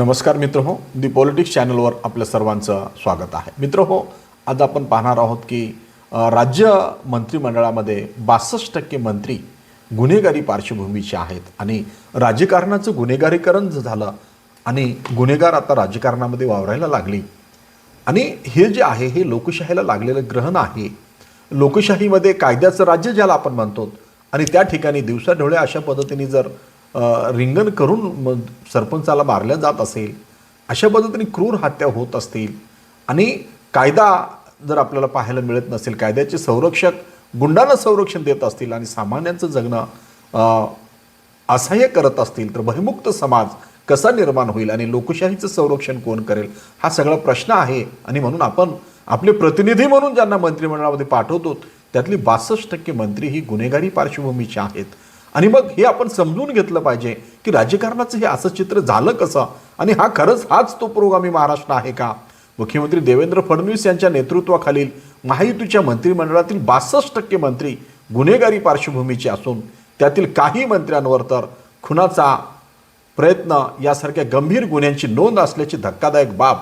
नमस्कार मित्र हो दी पॉलिटिक्स चॅनलवर आपल्या सर्वांचं स्वागत आहे. मित्र हो आज आपण पाहणार आहोत की राज्य मंत्रिमंडळामध्ये बासष्ट टक्के मंत्री गुन्हेगारी पार्श्वभूमीचे आहेत आणि राजकारणाचं गुन्हेगारीकरण जर झालं आणि गुन्हेगार आता राजकारणामध्ये वावरायला लागली. आणि हे जे आहे हे लोकशाहीला लागलेलं ग्रहण आहे लोकशाहीमध्ये कायद्याचं राज्य ज्याला आपण म्हणतो आणि त्या ठिकाणी दिवसाढोळे अशा पद्धतीने जर रिंगण करून सरपंचाला मारल्या जात असेल अशा पद्धतीने क्रूर हत्या होत असतील आणि कायदा जर आपल्याला पाहायला मिळत नसेल कायद्याचे संरक्षक गुंडांना संरक्षण देत असतील आणि सामान्यांचं जगणं असह्य करत असतील तर भयमुक्त समाज कसा निर्माण होईल आणि लोकशाहीचं संरक्षण कोण करेल हा सगळा प्रश्न आहे. आणि म्हणून आपण आपले प्रतिनिधी म्हणून ज्यांना मंत्रिमंडळामध्ये पाठवतो त्यातली बासष्ट टक्के मंत्री ही गुन्हेगारी पार्श्वभूमीचे आहेत. आणि मग हे आपण समजून घेतलं पाहिजे की राजकारणाचं हे असं चित्र झालं कसं? आणि हा खरंच हाच तो पुरोगामी महाराष्ट्र आहे का? मुख्यमंत्री देवेंद्र फडणवीस यांच्या नेतृत्वाखालील महायुतीच्या मंत्रिमंडळातील बासष्ट टक्के मंत्री गुन्हेगारी पार्श्वभूमीचे असून त्यातील काही मंत्र्यांवर तर खुनाचा प्रयत्न यासारख्या गंभीर गुन्ह्यांची नोंद असल्याची धक्कादायक बाब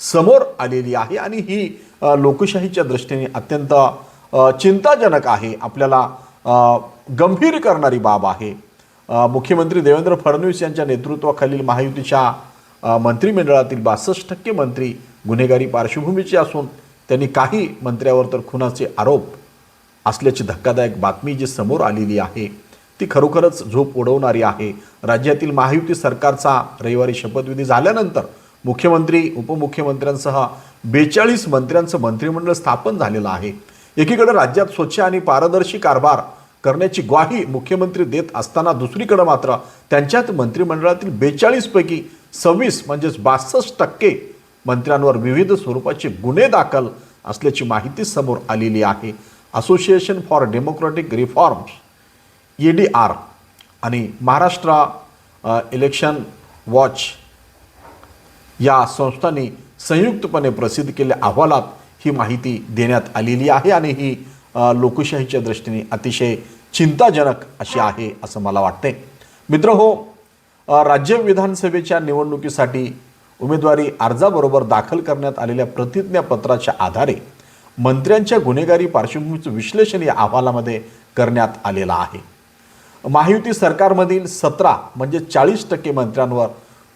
समोर आलेली आहे आणि ही लोकशाहीच्या दृष्टीने अत्यंत चिंताजनक आहे. आपल्याला गंभीर करणारी बाब आहे. मुख्यमंत्री देवेंद्र फडणवीस यांच्या नेतृत्वाखालील महायुतीच्या मंत्रिमंडळातील बासष्ट टक्के मंत्री गुन्हेगारी पार्श्वभूमीचे असून त्यांनी काही मंत्र्यावर तर खुनाचे आरोप असल्याची धक्कादायक बातमी जी समोर आलेली आहे ती खरोखरच झोप उडवणारी आहे. राज्यातील महायुती सरकारचा रविवारी शपथविधी झाल्यानंतर मुख्यमंत्री उपमुख्यमंत्र्यांसह बेचाळीस मंत्र्यांचं मंत्रिमंडळ स्थापन झालेलं आहे. एकीकडे राज्यात स्वच्छ आणि पारदर्शी कारभार करण्याची ग्वाही मुख्यमंत्री देत असताना दुसरीकडे मात्र त्यांच्यात मंत्रिमंडळातील बेचाळीसपैकी सव्वीस म्हणजेच बासष्ट टक्के मंत्र्यांवर विविध स्वरूपाचे गुन्हे दाखल असल्याची माहिती समोर आलेली आहे. Association for Democratic Reforms E D R आणि महाराष्ट्र इलेक्शन वॉच या संस्थांनी संयुक्तपणे प्रसिद्ध केलेल्या अहवालात ही माहिती देण्यात आलेली आहे आणि ही लोकशाहीच्या दृष्टीने अतिशय चिंताजनक अशी आहे असं मला वाटते मित्र हो राज्य विधानसभेच्या निवडणुकीसाठी उमेदवारी अर्जाबरोबर दाखल करण्यात आलेल्या प्रतिज्ञापत्राच्या आधारे मंत्र्यांच्या गुन्हेगारी पार्श्वभूमीचं विश्लेषण या अहवालामध्ये करण्यात आलेलं आहे. महायुती सरकारमधील सतरा म्हणजे चाळीस टक्के मंत्र्यांवर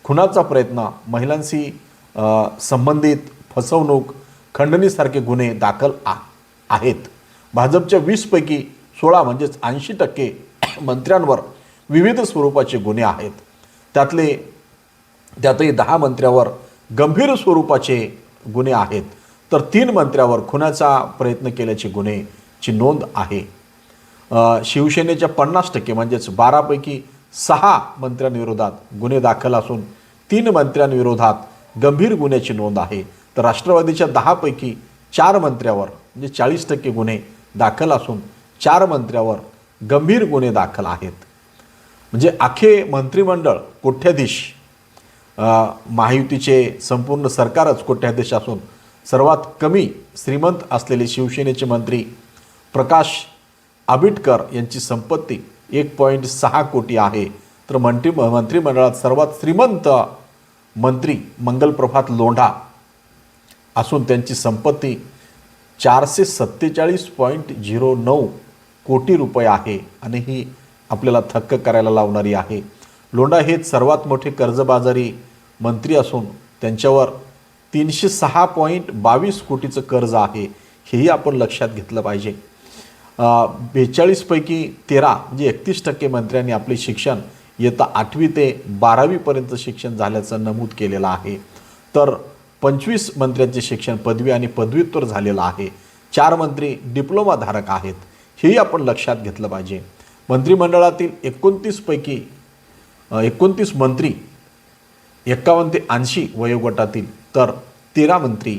खुनाचा प्रयत्न महिलांशी संबंधित फसवणूक खंडणीसारखे गुन्हे दाखल आ आहेत. भाजपच्या वीसपैकी सोळा म्हणजेच ऐंशी टक्के मंत्र्यांवर विविध स्वरूपाचे गुन्हे आहेत. त्यातले त्यातही दहा मंत्र्यावर गंभीर स्वरूपाचे गुन्हे आहेत. तर तीन मंत्र्यावर खुनाचा प्रयत्न केल्याचे गुन्हेची नोंद आहे. शिवसेनेच्या पन्नास टक्के म्हणजेच बारापैकी सहा मंत्र्यांविरोधात गुन्हे दाखल असून तीन मंत्र्यांविरोधात गंभीर गुन्ह्याची नोंद आहे. तर राष्ट्रवादीच्या दहापैकी चार मंत्र्यावर म्हणजे चाळीस टक्के गुन्हे दाखल असून चार मंत्र्यावर गंभीर गुन्हे दाखल आहेत. म्हणजे अखे मंत्रिमंडळ कोठ्याधीश महायुतीचे संपूर्ण सरकारच कोट्याधीश असून सर्वात कमी श्रीमंत असलेले शिवसेनेचे मंत्री प्रकाश आबिटकर यांची संपत्ती एक पॉईंट सहा कोटी आहे. तर मंत्री मंत्रिमंडळात सर्वात श्रीमंत मंत्री मंगलप्रभात लोंढा असून त्यांची संपत्ती चारशे सत्तेचाळीस पॉईंट झिरो नऊ कोटी रुपये आहे आणि ही आपल्याला थक्क करायला लावणारी आहे. लोंढा हे सर्वात मोठे कर्जबाजारी मंत्री असून त्यांच्यावर तीनशे सहा पॉईंट बावीस कोटीचं कर्ज आहे हेही आपण लक्षात घेतलं पाहिजे. बेचाळीसपैकी तेरा म्हणजे एकतीस टक्के मंत्र्यांनी आपले शिक्षण इयत्ता आठवी ते बारावीपर्यंत शिक्षण झाल्याचं नमूद केलेलं आहे. तर पंचवीस मंत्र्यांचे शिक्षण पदवी आणि पदव्युत्तर झालेलं आहे. चार मंत्री डिप्लोमाधारक आहेत. हेही आपण लक्षात घेतलं पाहिजे. मंत्रिमंडळातील एकोणतीसपैकी एकोणतीस मंत्री एक्कावन्न ते ऐंशी वयोगटातील तर तेरा मंत्री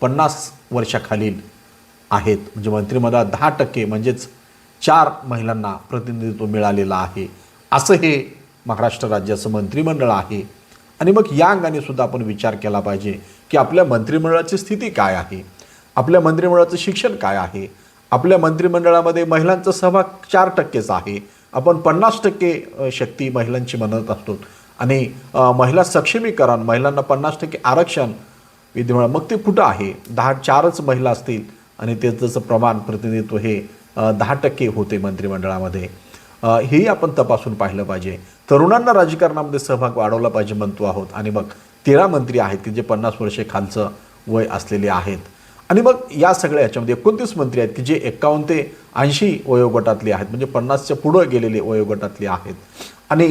पन्नास वर्षाखालील आहेत. म्हणजे मंत्रिमंडळात दहा टक्के म्हणजेच चार महिलांना प्रतिनिधित्व मिळालेलं आहे. असं हे महाराष्ट्र राज्याचं मंत्रिमंडळ आहे. आणि मग या अंगाने सुद्धा आपण विचार केला पाहिजे. की आपल्या मंत्रिमंडळाची स्थिती काय आहे? आपल्या मंत्रिमंडळाचं शिक्षण काय आहे? आपल्या मंत्रिमंडळामध्ये महिलांचा सहभाग चार टक्केच आहे. आपण पन्नास टक्के शक्ती महिलांची म्हणत असतो. आणि महिला सक्षमीकरण महिलांना पन्नास टक्के आरक्षण विधिमंडळ. मग ते कुठं आहे? दहा चारच महिला असतील आणि त्याचं प्रमाण प्रतिनिधित्व हे दहा टक्के होते मंत्रिमंडळामध्ये. हेही आपण तपासून पाहिलं पाहिजे. तरुणांना राजकारणामध्ये सहभाग वाढवला पाहिजे म्हणतो आहोत. आणि मग तेरा मंत्री आहेत की जे पन्नास वर्षे खालचं वय असलेले आहेत. आणि मग या सगळ्या ह्याच्यामध्ये एकोणतीस मंत्री आहेत की जे एक्कावन्न ते ऐंशी वयोगटातले आहेत म्हणजे पन्नासच्या पुढं गेलेले वयोगटातले आहेत. आणि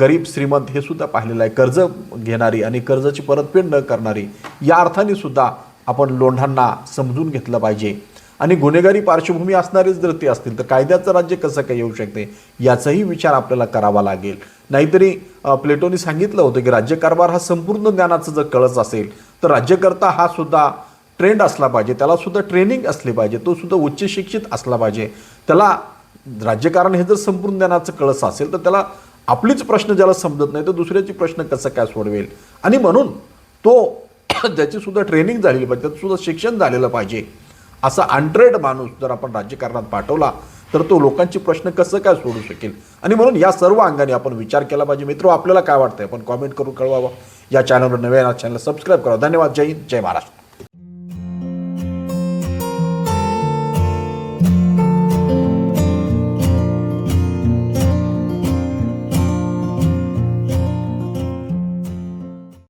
गरीब श्रीमंत हे सुद्धा पाहिलेलं आहे. कर्ज घेणारी आणि कर्जाची परतफेड न करणारी या अर्थाने सुद्धा आपण लोंढांना समजून घेतलं पाहिजे. आणि गुन्हेगारी पार्श्वभूमी असणारेच जर ते असतील तर कायद्याचं राज्य कसं काय येऊ शकते? याचाही विचार आपल्याला करावा लागेल. नाहीतरी प्लेटोनी सांगितलं होतं की राज्यकारभार हा संपूर्ण ज्ञानाचं जर कळस असेल तर राज्यकर्ता हा सुद्धा ट्रेंड असला पाहिजे. त्याला सुद्धा ट्रेनिंग असली पाहिजे. तो सुद्धा उच्च शिक्षित असला पाहिजे. त्याला राज्यकारण हे जर संपूर्ण ज्ञानाचं कळस असेल तर त्याला आपलीच प्रश्न ज्याला समजत नाही तर दुसऱ्याची प्रश्न कसं काय सोडवेल? आणि म्हणून तो ज्याची सुद्धा ट्रेनिंग झालेली पाहिजे त्याचं सुद्धा शिक्षण झालेलं पाहिजे. असा अनट्रेड माणूस जर आपण राज्यकारणात पाठवला तर तो लोकांचे प्रश्न कसं काय सोडू शकेल? आणि म्हणून या सर्व अंगाने आपण विचार केला पाहिजे. मित्र आपल्याला काय वाटतंय? आपण कॉमेंट करून कळवावं. या चॅनलवर नव्या चॅनल सबस्क्राईब करा. धन्यवाद. जय हिंद. जय महाराष्ट्र.